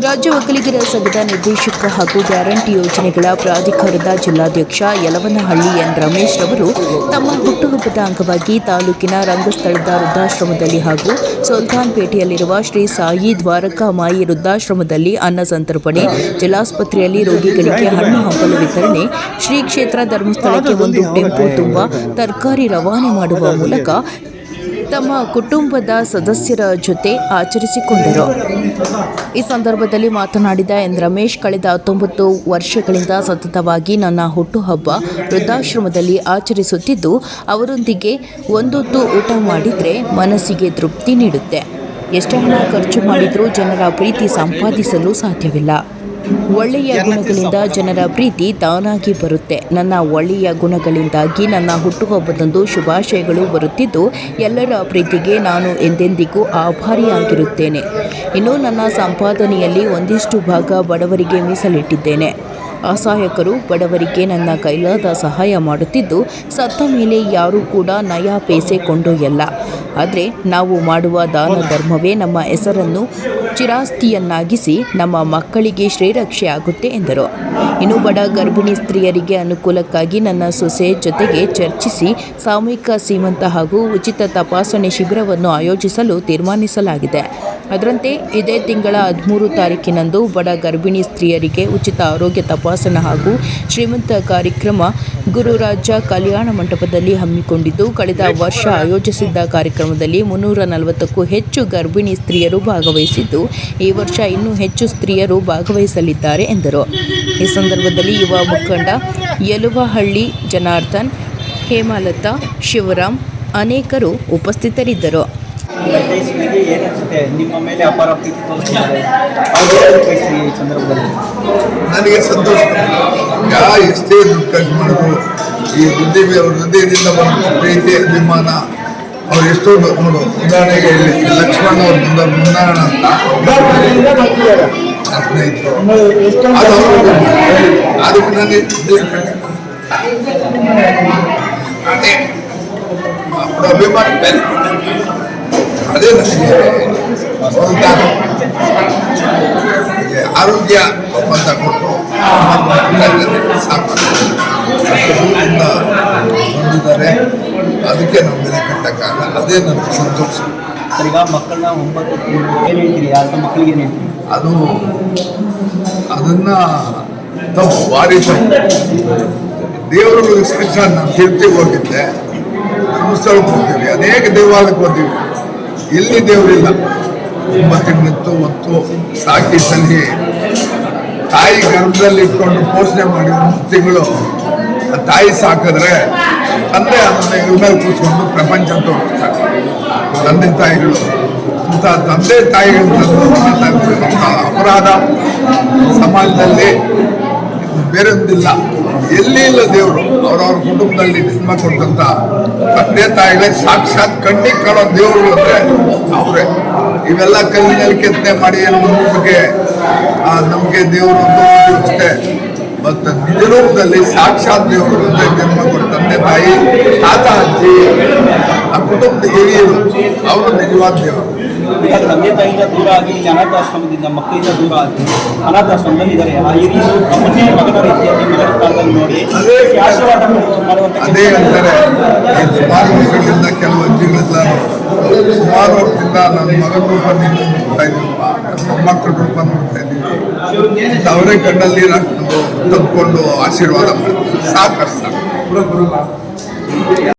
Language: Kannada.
ರಾಜ್ಯ ಒಕ್ಕಲಿಗರ ಸಂಘದ ನಿರ್ದೇಶಕ ಹಾಗೂ ಗ್ಯಾರಂಟಿ ಯೋಜನೆಗಳ ಪ್ರಾಧಿಕಾರದ ಜಿಲ್ಲಾಧ್ಯಕ್ಷ ಯಲವನಹಳ್ಳಿ ಎನ್ ರಮೇಶ್ ರವರು ತಮ್ಮ ಹುಟ್ಟುಹಬ್ಬದ ಅಂಗವಾಗಿ ತಾಲೂಕಿನ ರಂಗಸ್ಥಳದ ವೃದ್ಧಾಶ್ರಮದಲ್ಲಿ ಹಾಗೂ ಸುಲ್ತಾನ್ಪೇಟೆಯಲ್ಲಿರುವ ಶ್ರೀ ಸಾಯಿ ದ್ವಾರಕಾ ಮಾಯಿ ವೃದ್ಧಾಶ್ರಮದಲ್ಲಿ ಅನ್ನ ಸಂತರ್ಪಣೆ ಜಿಲ್ಲಾಸ್ಪತ್ರೆಯಲ್ಲಿ ರೋಗಿಗಳಿಗೆ ಹಣ್ಣು ಹಂಪಲು ವಿತರಣೆ, ಶ್ರೀ ಕ್ಷೇತ್ರ ಧರ್ಮಸ್ಥಳಕ್ಕೆ ಒಂದು ಟೆಂಪೋ ತುಂಬ ತರಕಾರಿ ರವಾನೆ ಮಾಡುವ ಮೂಲಕ ತಮ್ಮ ಕುಟುಂಬದ ಸದಸ್ಯರ ಜೊತೆ ಆಚರಿಸಿಕೊಂಡರು. ಈ ಸಂದರ್ಭದಲ್ಲಿ ಮಾತನಾಡಿದ ಎನ್. ರಮೇಶ್, ಕಳೆದ ಹತ್ತೊಂಬತ್ತು ವರ್ಷಗಳಿಂದ ಸತತವಾಗಿ ನನ್ನ ಹುಟ್ಟುಹಬ್ಬ ವೃದ್ಧಾಶ್ರಮದಲ್ಲಿ ಆಚರಿಸುತ್ತಿದ್ದು, ಅವರೊಂದಿಗೆ ಒಂದೊತ್ತು ಊಟ ಮಾಡಿದರೆ ಮನಸ್ಸಿಗೆ ತೃಪ್ತಿ ನೀಡುತ್ತೆ. ಎಷ್ಟೇ ಹಣ ಖರ್ಚು ಮಾಡಿದರೂ ಜನರ ಪ್ರೀತಿ ಸಂಪಾದಿಸಲು ಸಾಧ್ಯವಿಲ್ಲ. ಒಳ್ಳೆಯ ಗುಣಗಳಿಂದ ಜನರ ಪ್ರೀತಿ ತಾನಾಗಿ ಬರುತ್ತೆ. ನನ್ನ ಒಳ್ಳೆಯ ಗುಣಗಳಿಂದಾಗಿ ನನ್ನ ಹುಟ್ಟುಹಬ್ಬದಂದು ಶುಭಾಶಯಗಳು ಬರುತ್ತಿದ್ದು, ಎಲ್ಲರ ಪ್ರೀತಿಗೆ ನಾನು ಎಂದೆಂದಿಗೂ ಆಭಾರಿಯಾಗಿರುತ್ತೇನೆ. ಇನ್ನು ನನ್ನ ಸಂಪಾದನೆಯಲ್ಲಿ ಒಂದಿಷ್ಟು ಭಾಗ ಬಡವರಿಗೆ ಮೀಸಲಿಟ್ಟಿದ್ದೇನೆ. ಅಸಹಾಯಕರು ಬಡವರಿಗೆ ನನ್ನ ಕೈಲಾದ ಸಹಾಯ ಮಾಡುತ್ತಿದ್ದು, ಸತ್ತ ಮೇಲೆ ಯಾರೂ ಕೂಡ ನಯ ಪೇಸೆ ಕೊಂಡೊಯ್ಯಲ್ಲ. ಆದರೆ ನಾವು ಮಾಡುವ ದಾನ ಧರ್ಮವೇ ನಮ್ಮ ಹೆಸರನ್ನು ಚಿರಾಸ್ತಿಯನ್ನಾಗಿಸಿ ನಮ್ಮ ಮಕ್ಕಳಿಗೆ ಶ್ರೀರಕ್ಷೆ ಆಗುತ್ತೆ ಎಂದರು. ಇನ್ನು ಬಡ ಗರ್ಭಿಣಿ ಸ್ತ್ರೀಯರಿಗೆ ಅನುಕೂಲಕ್ಕಾಗಿ ನನ್ನ ಸೊಸೆ ಜೊತೆಗೆ ಚರ್ಚಿಸಿ ಸಾಮೂಹಿಕ ಸೀಮಂತ ಹಾಗೂ ಉಚಿತ ತಪಾಸಣೆ ಶಿಬಿರವನ್ನು ಆಯೋಜಿಸಲು ತೀರ್ಮಾನಿಸಲಾಗಿದೆ. ಅದರಂತೆ ಇದೇ ತಿಂಗಳ ಹದಿಮೂರು ತಾರೀಕಿನಂದು ಬಡ ಗರ್ಭಿಣಿ ಸ್ತ್ರೀಯರಿಗೆ ಉಚಿತ ಆರೋಗ್ಯ ತಪಾಸಣೆ ಹಾಗೂ ಶ್ರೀಮಂತ ಕಾರ್ಯಕ್ರಮ ಗುರುರಾಜ ಕಲ್ಯಾಣ ಮಂಟಪದಲ್ಲಿ ಹಮ್ಮಿಕೊಂಡಿದ್ದು, ಕಳೆದ ವರ್ಷ ಆಯೋಜಿಸಿದ್ದ ಕಾರ್ಯಕ್ರಮದಲ್ಲಿ ಮುನ್ನೂರ ನಲವತ್ತಕ್ಕೂ ಹೆಚ್ಚು ಗರ್ಭಿಣಿ ಸ್ತ್ರೀಯರು ಭಾಗವಹಿಸಿದ್ದು, ಈ ವರ್ಷ ಇನ್ನೂ ಹೆಚ್ಚು ಸ್ತ್ರೀಯರು ಭಾಗವಹಿಸಲಿದ್ದಾರೆ ಎಂದರು. ಈ ಸಂದರ್ಭದಲ್ಲಿ ಯುವ ಮುಖಂಡ ಯಲುವಹಳ್ಳಿ ಜನಾರ್ದನ್, ಹೇಮಲತಾ, ಶಿವರಾಮ್ ಅನೇಕರು ಉಪಸ್ಥಿತರಿದ್ದರು. ನಿಮ್ಮ ಮೇಲೆ ಅಪಾರ ನನಗೆ ಸಂತೋಷ. ಯಾ ಎಷ್ಟೇ ದುಡ್ಡು ಖರ್ಚು ಮಾಡಿದ್ರು, ಈ ಬುದ್ಧಿ ಅವ್ರ ಹೃದಯದಿಂದ ಬಂದ ಪ್ರೀತಿ, ಅಭಿಮಾನ, ಅವ್ರು ಎಷ್ಟೋ ನೋಡು. ಉದಾಹರಣೆಗೆ ಲಕ್ಷ್ಮಣ ಅವ್ರ ಬಂದ ಮುನ್ನಾಣ ಅಂತ. ಅದಕ್ಕೆ ನನಗೆ ಅಭಿಮಾನ ಅದೇ ಹೀಗೆ ಆರೋಗ್ಯ ಒಪ್ಪಂದ ಕೊಟ್ಟು ಸಾಕು. ದೂರದಿಂದ ಬಂದಿದ್ದಾರೆ ಅದಕ್ಕೆ ನಾವು ಬೆಲೆ ಕಾಲ. ಅದೇ ನನಗೆ ಸಂತೋಷ. ಈಗ ಮಕ್ಕಳನ್ನ ಒಂಬತ್ತು ಏನು ಹೇಳ್ತೀರಿ? ಅಂತ ಮಕ್ಕಳಿಗೆ ಏನು ಹೇಳ್ತೀರಿ? ಅದು ಅದನ್ನ ತಪ್ಪು ಭಾರಿ ತಪ್ಪು ದೇವರುಗಳಿಗೆ ಸ್ಪೆಷಲ್ ನಾವು ತಿರುಪ್ತಿಗೆ ಹೋಗಿದ್ದೆ. ಧರ್ಮಸ್ಥಳಕ್ಕೆ ಹೋಗ್ತೀವಿ ಅನೇಕ ದೇವಾಲಯಕ್ಕೆ ಹೋಗ್ತೀವಿ. ಎಲ್ಲಿ ದೇವರಿಲ್ಲ? ತುಂಬ ಹೆಣ್ಣಿತ್ತು ಹೊತ್ತು ಸಾಕಿ ಸಲಹೆ ತಾಯಿ ಗರ್ಭದಲ್ಲಿ ಇಟ್ಕೊಂಡು ಪೋಷಣೆ ಮಾಡಿ ಒಂದು ತಿಂಗಳು. ಆ ತಾಯಿ ಸಾಕಿದ್ರೆ ತಂದೆ ಅದನ್ನು ಇವ್ರ ಮೇಲೆ ಕೂತ್ಕೊಂಡು ಪ್ರಪಂಚ ತೋರಿಸ್ತಾರೆ ತಂದೆ ತಾಯಿಗಳು. ಇಂಥ ತಂದೆ ತಾಯಿಗಳು ಅಪರಾಧ ಸಮಾಜದಲ್ಲಿ ಬೇರೆ ಒಂದಿಲ್ಲ ಎಲ್ಲಿ ಇಲ್ಲ ದೇವರು. ಅವ್ರವ್ರ ಕುಟುಂಬದಲ್ಲಿ ಜನ್ಮ ಕೊಟ್ಟಂತ ತಂದೆ ತಾಯಿಗಳೇ ಸಾಕ್ಷಾತ್ ಕಣ್ಣಿಗೆ ಕಾಣೋ ದೇವರು ಅಂದ್ರೆ ಅವರೇ. ಇವೆಲ್ಲ ಕಲ್ಲಿನಲ್ಲಿ ಕೆತ್ತನೆ ಮಾಡಿ ಏನೋ ಬಗ್ಗೆ ನಮಗೆ ದೇವರು ಅಷ್ಟೇ. ಮತ್ತು ನಿಜ ರೂಪದಲ್ಲಿ ಸಾಕ್ಷಾತ್ ದೇವರು ಅಂದ್ರೆ ಜನ್ಮ ಕೊಟ್ಟ ತಂದೆ ತಾಯಿ, ತಾತ, ಅಜ್ಜಿ, ಆ ಕುಟುಂಬದ ಹಿರಿಯರು, ಅವರು ನಿಜವಾದ ದೇವರು. ಈಗ ತಂದೆ ತಾಯಿಯಿಂದ ದೂರ ಆಗಿ ಅನಾಥಾಶ್ರಮದಿಂದ ಮಕ್ಕಳಿಂದ ದೂರ ಆಗಿ ಅನಾಥಾಶ್ರಮದಲ್ಲಿ ಇದ್ದಾರೆ ಆ ಹಿರಿಯರು ರೀತಿ ರೀತಿಯಲ್ಲಿ ಮಗನ ಸ್ಥಾನದಲ್ಲಿ ನೋಡಿ ಅದೇ ಈ ಸುಮಾರು ಕೆಲವು ಸುಮಾರು ವರ್ಷದಿಂದ ನನ್ನ ಮಗನ ರೂಪ ನೋಡ್ತಾ ಇದ್ದೀನಿ ಮೊಮ್ಮಕ್ಕಳ ರೂಪ ನೋಡ್ತಾ ಇದ್ದೀವಿ ಅವರೇ ಕಣ್ಣಲ್ಲಿ ತಂದ್ಕೊಂಡು ಆಶೀರ್ವಾದ ಮಾಡ್ತಾರೆ. ಸಾಕಷ್ಟು. ಸಾಕು